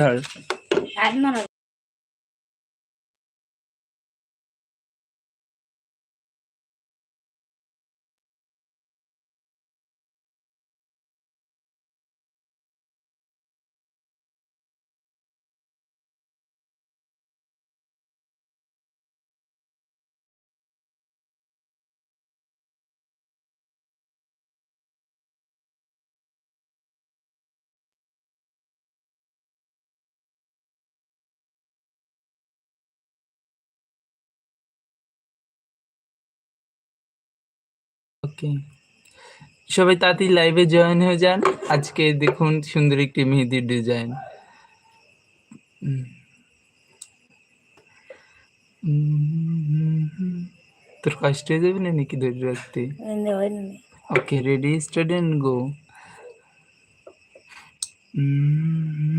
ধর ওকে সবাই তাড়াতাড়ি লাইভে জয়েন হয়ে যান। আজকে দেখুন সুন্দর একটি মেহেদির ডিজাইন তোর কষ্ট হয়ে যাবে না নাকি ধরে রাখতে ওকে রেডি স্টুডেন্ট গো দুই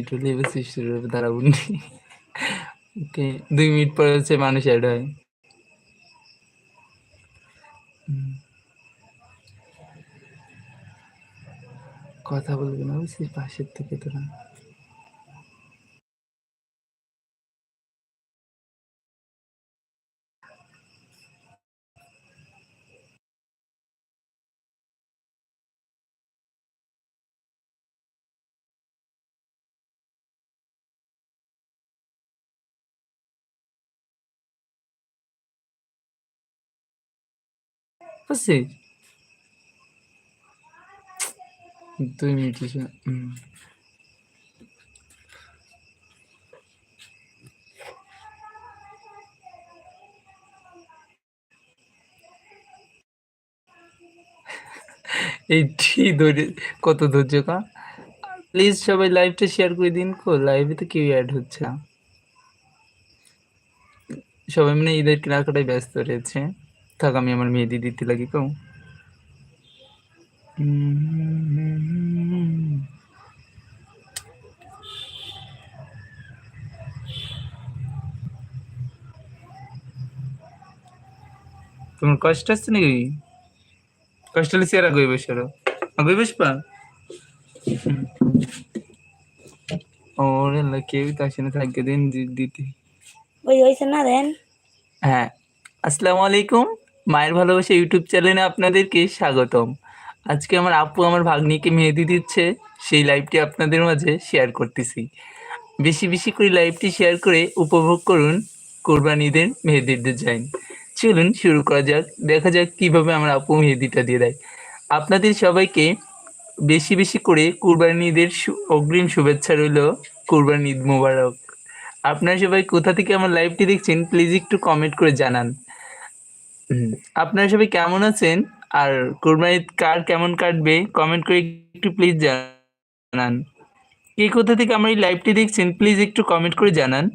মিনিট হলে, এবার সৃষ্টি হবে দাঁড়াবুন ওকে, দুই মিনিট পরে হচ্ছে মানুষ অ্যাড হয়। কথা বলবে না, বুঝছিস? পাশের থেকে তোরা। বুঝছিস দুই মিনিট হয়েছে। হুম। এইটি ধরে কত ধৈর্য কা প্লিজ সবাই লাইভটা শেয়ার করে দিন কো লাইভে তো কেউ অ্যাড হচ্ছে না সবাই মানে ঈদের কেনাকাটায় ব্যস্ত রয়েছে থাক আমি আমার মেহেদি দিতে লাগি কো তোমার কষ্ট আসছে নাকি? কষ্ট হলে চেয়ারা গই বসে গই বসবা ওরে আল্লাহ কেউ তো আসে না থাকবে দিন দিতে। ওই হইছে না দেন? হ্যাঁ। আসসালামু আলাইকুম। মায়ের ভালোবাসা ইউটিউব চ্যানেলে আপনাদেরকে স্বাগতম। আজকে আমার আপু আমার ভাগ্নিকে মেহেদি দিচ্ছে, সেই লাইভটি আপনাদের মাঝে শেয়ার করতেছি। বেশি বেশি করে লাইভটি শেয়ার করে উপভোগ করুন কোরবানিদের মেহেদির ডিজাইন চলুন শুরু করা যাক, দেখা যাক কীভাবে আমার আপু মেহেদিটা দিয়ে দেয়। আপনাদের সবাইকে বেশি বেশি করে কুরবানিদের অগ্রিম শুভেচ্ছা রইল কুরবানি ঈদ মোবারক। আপনারা সবাই কোথা থেকে আমার লাইভটি দেখছেন প্লিজ একটু কমেন্ট করে জানান। আপনারা সবাই কেমন আছেন? আর কোরবানি কার কেমন কাটবে? কমেন্ট করে একটু প্লিজ জানান। কে কোথা থেকে আমার এই লাইভটি দেখছেন প্লিজ একটু কমেন্ট করে জানান।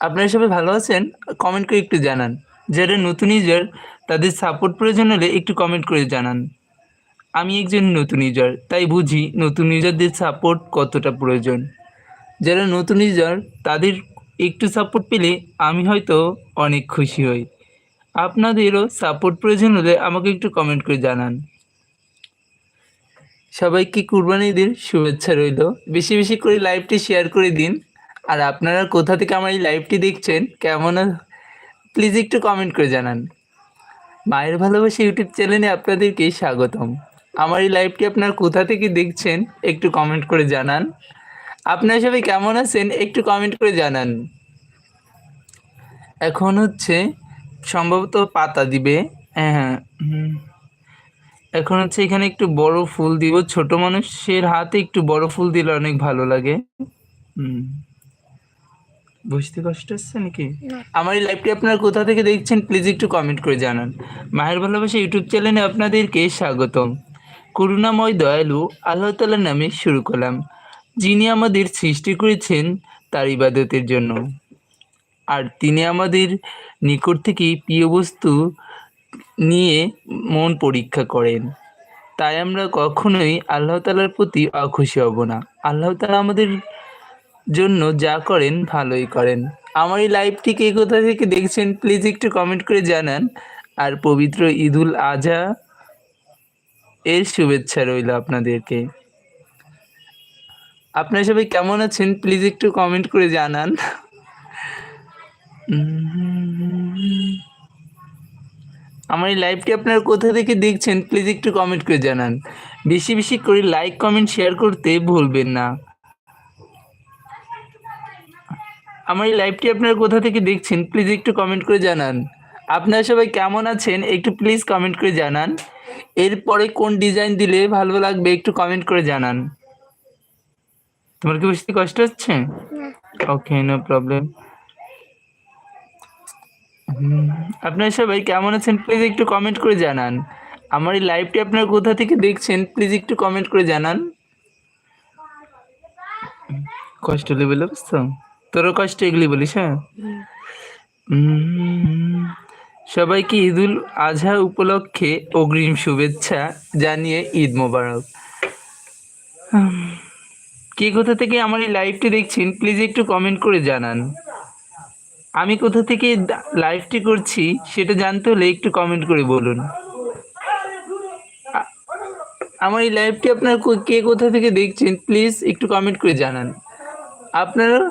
আপনারা সবাই ভালো আছেন? কমেন্ট করে একটু জানান। যারা নতুন ইউজার তাদের সাপোর্ট প্রয়োজন হলে একটু কমেন্ট করে জানান। আমি একজন নতুন ইউজার তাই বুঝি নতুন ইউজারদের সাপোর্ট কতটা প্রয়োজন। যারা নতুন ইউজার তাদের একটু সাপোর্ট পেলে আমি হয়তো অনেক খুশি হই। আপনাদেরও সাপোর্ট প্রয়োজন হলে আমাকে একটু কমেন্ট করে জানান। সবাইকে কুরবানি কুরবানিদের শুভেচ্ছা রইল। বেশি বেশি করে লাইভটি শেয়ার করে দিন। আর আপনারা কোথা থেকে আমার এই লাইভটি দেখছেন, কেমন প্লিজ একটু কমেন্ট করে জানান। মায়ের ভালোবাসা ইউটিউব চ্যানেলে আপনাদেরকে স্বাগতম। আমার এই লাইভটি আপনারা কোথা থেকে দেখছেন, একটু কমেন্ট করে জানান। আপনারা সবাই কেমন আছেন, একটু কমেন্ট করে জানান। এখন হচ্ছে সম্ভবত পাতা দিবে। হ্যাঁ হ্যাঁ এখন হচ্ছে এখানে একটু বড় ফুল দিব। ছোট মানুষের হাতে একটু বড় ফুল দিলে অনেক ভালো লাগে। হুম। বুঝতে কষ্ট হচ্ছে নাকি আমার এই লাইভটি আপনারা কোথা থেকে দেখছেন প্লিজ একটু কমেন্ট করে জানান। মায়ের ভালোবাসা ইউটিউব চ্যানেলে আপনাদেরকে স্বাগতম। করুণাময় দয়ালু আল্লাহ তালার নামে শুরু করলাম। যিনি আমাদের সৃষ্টি করেছেন তার ইবাদতের জন্য। আর তিনি আমাদের নিকট থেকে প্রিয় বস্তু নিয়ে মন পরীক্ষা করেন। তাই আমরা কখনোই আল্লাহ তালার প্রতি অখুশি হব না। আল্লাহ তালা আমাদের জন্য যা করেন, ভালোই করেন। আমার এই লাইভটি কে কোথা থেকে দেখছেন প্লিজ একটু কমেন্ট করে জানান। আর পবিত্র ঈদুল আজহা এর শুভেচ্ছা রইল আপনাদেরকে। আপনারা সবাই কেমন আছেন প্লিজ একটু কমেন্ট করে জানান। আমার এই লাইভটি আপনারা কোথা থেকে দেখছেন প্লিজ একটু কমেন্ট করে জানান বেশি বেশি করে লাইক কমেন্ট শেয়ার করতে ভুলবেন না আমার এই লাইভটি আপনারা কোথা থেকে দেখছেন প্লিজ একটু কমেন্ট করে জানান আপনারা সবাই কেমন আছেন একটু প্লিজ কমেন্ট করে জানান এরপরে কোন ডিজাইন দিলে ভালো লাগবে একটু কমেন্ট করে জানান তোমার কি বুঝতে কষ্ট হচ্ছে ওকে নো প্রবলেম আপনারা সবাই কেমন আছেন? প্লিজ একটু কমেন্ট করে জানান। আমার এই লাইভটি আপনারা কোথা থেকে দেখছেন? প্লিজ একটু কমেন্ট করে জানান। কষ্ট লেভেল বুঝতো তোরও কষ্ট এগুলি বলিস হ্যাঁ? সবাইকে ঈদুল আজহা উপলক্ষে অগ্রিম শুভেচ্ছা জানিয়ে ঈদ মোবারক। কে কোথা থেকে আমার এই লাইভটি দেখছেন? প্লিজ একটু কমেন্ট করে জানান। আমি কোথা থেকে লাইভটি করছি সেটা জানতে হলে একটু কমেন্ট করে বলুন। আমার এই লাইভটি আপনার কো- কোথা থেকে দেখছেন প্লিজ একটু কমেন্ট করে জানান। আপনারা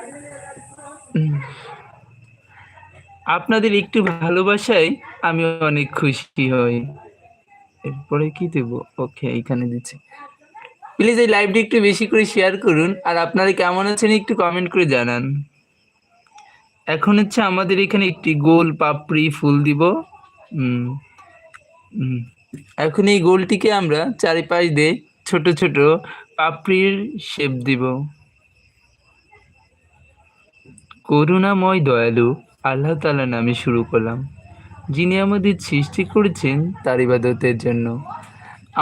আপনাদের একটু ভালোবাসায় আমি অনেক খুশি হই। এরপরে কি দেব? ওকে এখানে দিচ্ছি। প্লিজ এই লাইভটি একটু বেশি করে শেয়ার করুন, আর আপনারা কেমন আছেন একটু কমেন্ট করে জানান। এখন হচ্ছে আমাদের এখানে একটি গোল পাপড়ি, ফুল দিব। এখন এই গোলটিকে আমরা চারিপাশ দিয়ে ছোট ছোট পাপড়ির শেপ দিব। করুণাময় দয়ালু, আল্লাহ তাআলা নামে শুরু করলাম। যিনি আমাদের সৃষ্টি করেছেন, তার ইবাদতের জন্য।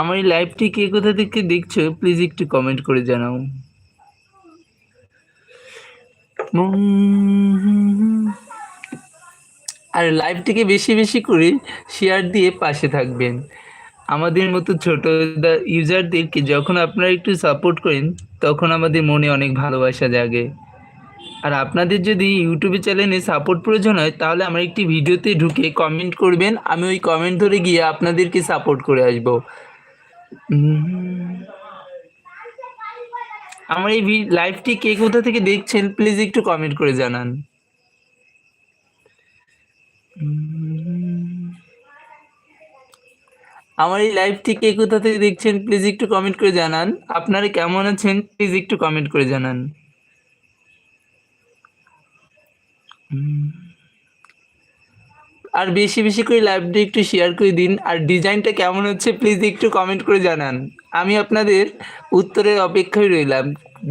আমার এই লাইভটি কে কোথা থেকে দেখছ প্লিজ একটু কমেন্ট করে জানাও। আর লাইভটিকে বেশি বেশি করে শেয়ার দিয়ে পাশে থাকবেন। আমাদের মতো ছোট ইউজারদেরকে যখন আপনারা একটু সাপোর্ট করেন, তখন আমাদের মনে অনেক ভালোবাসা জাগে। আর আপনাদের যদি ইউটিউবে চ্যানেলে সাপোর্ট প্রয়োজন হয়, তাহলে আমার একটি ভিডিওতে ঢুকে কমেন্ট করবেন, আমি ওই কমেন্ট ধরে গিয়ে আপনাদেরকে সাপোর্ট করে আসব। আমার এই লাইভটি কে কোথা থেকে দেখছেন প্লিজ একটু কমেন্ট করে জানান। আমার এই লাইভটি কে কোথা থেকে দেখছেন প্লিজ একটু কমেন্ট করে জানান। আপনারা কেমন আছেন প্লিজ একটু কমেন্ট করে জানান। আর বেশি বেশি করে লাইভটি একটু শেয়ার করে দিন। আর ডিজাইনটা কেমন হচ্ছে প্লিজ একটু কমেন্ট করে জানান। আমি আপনাদের উত্তরের অপেক্ষায় রইলাম।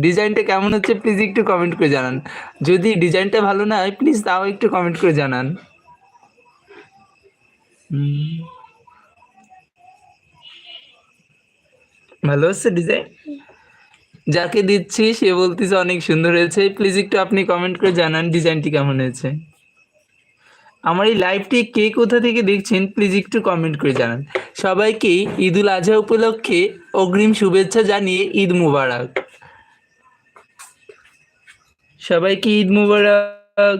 ডিজাইনটা কেমন হচ্ছে প্লিজ একটু কমেন্ট করে জানান। যদি ডিজাইনটা ভালো না হয় প্লিজ তাও একটু কমেন্ট করে জানান। ভালো হচ্ছে ডিজাইন যাকে দিচ্ছি, সে বলতেছে অনেক সুন্দর হয়েছে। প্লিজ একটু আপনি কমেন্ট করে জানান ডিজাইনটি কেমন হয়েছে। আমার এই লাইভটি কে কোথা থেকে দেখছেন প্লিজ একটু কমেন্ট করে জানান। সবাইকে ঈদুল আজহা উপলক্ষে অগ্রিম শুভেচ্ছা জানিয়ে ঈদ মুবারক। সবাইকে ঈদ মুবারক।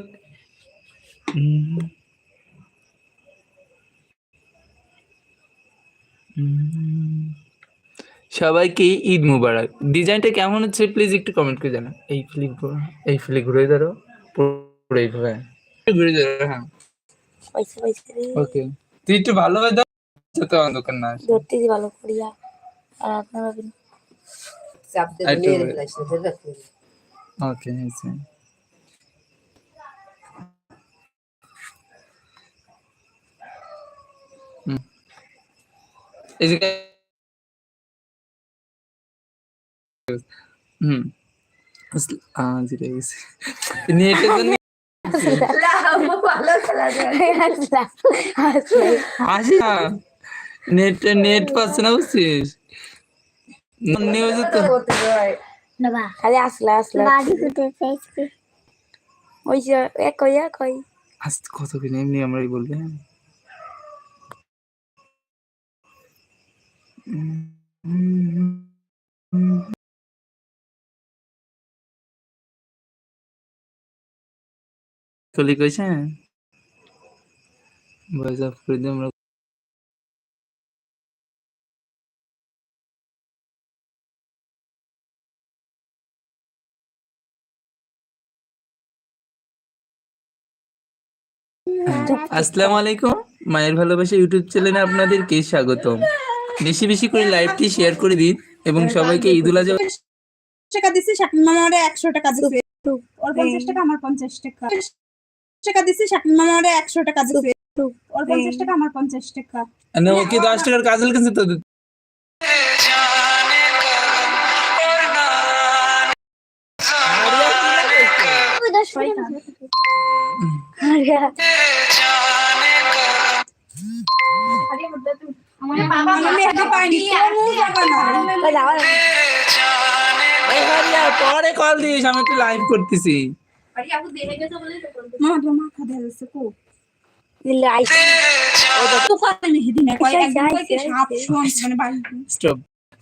সবাইকে ঈদ মুবারক। ডিজাইনটা কেমন হচ্ছে প্লিজ একটু কমেন্ট করে জানান। এই ফ্লিপ এই ফ্লিপ ঘুরে ধরো পুরো এইভাবে। ঘুরে ধরো হ্যাঁ। পয়সা পয়সা রে ওকে। তুই একটু ভালোভাবে দাও তো আমার দোকান না। আসে। ধরতে দি ভালো করিয়া আর আপনারা একটু ওকে হয়েছে হুম। এই যে হুম। আসলে- আহ, গেছে। নেটের জন্য নেট নেট পাচ্ছে না বুঝছিস তো খালি আসলে আসলে ওই যে এক কই এক কই আজ কত কিনে এমনি আমরাই বলবে চলে কইছে ভয়েস অফ করে দিয়ে আমরা। আসসালামু আলাইকুম। মায়ের ভালোবাসা ইউটিউব চ্যানেলে আপনাদেরকে স্বাগতম। বেশি বেশি করে লাইভটি শেয়ার করে দিন এবং সবাইকে ঈদুল আজহা টাকা দিছি শাকিল মামারে একশো টাকা দিছে ওর পঞ্চাশ টাকা আমার পঞ্চাশ টাকা। টাকা দিছি শাকিল মামারে একশো টাকা দিছে। ওর পঞ্চাশ টাকা আমার পঞ্চাশ টাকা। না ওকে দশ টাকার কাজল কিনছে তো। পরে কল দিস আমি একটু লাইভ করতেছি। তোমার মাথা কো। মানে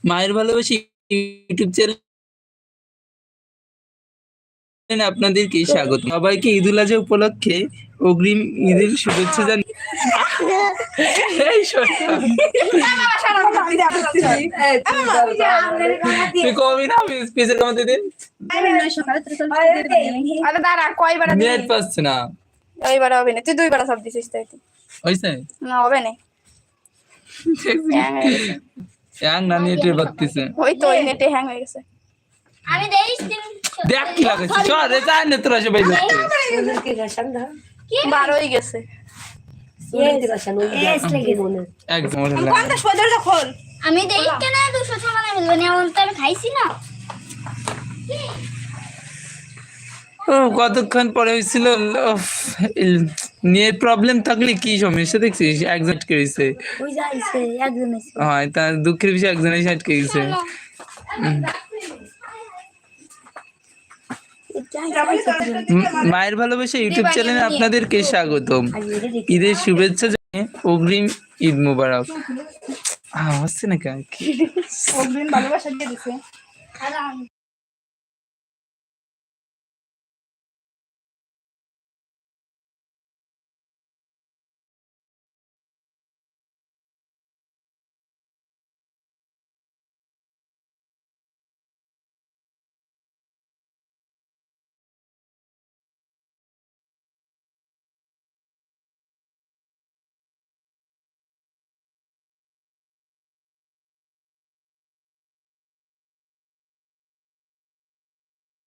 মায়ের ভালোবাসি ইউটিউব চ্যানেল আপনাদেরকে স্বাগত। সবাইকে ঈদুল আজহা উপলক্ষে অগ্রিম ঈদের শুভেচ্ছা জানি এই শোন, তুই কবি না স্পেসের কমাতে দিন আরে দাঁড়া কয়বার নেট পাচ্ছে না। ওইবার হবে না তুই দুইবার সব দিছিস তাই তো। না হবে না এক না নেটে বাড়তেছে ওই তো ওই নেটে হ্যাং হয়ে গেছে আমি দেখ কি লাগাচ্ছে চল রে যা না তোরা সবাই যাচ্ছে বার হয়ে গেছে। একদম আমি দুশো তো আমি খাইছি না কতক্ষণ পরে হয়েছিল নিয়ে প্রবলেম থাকলে কি সমস্যা দেখছিস একজন আটকে গেছে হয় তার দুঃখের বিষয় একজন এসে আটকে গেছে মায়ের ভালোবাসা ইউটিউব চ্যানেলে আপনাদেরকে স্বাগতম। ঈদের শুভেচ্ছা জানিয়ে অগ্রিম ঈদ মুবারক। হচ্ছে না কেন অগ্রিম ভালোবাসা দিয়ে দিছে।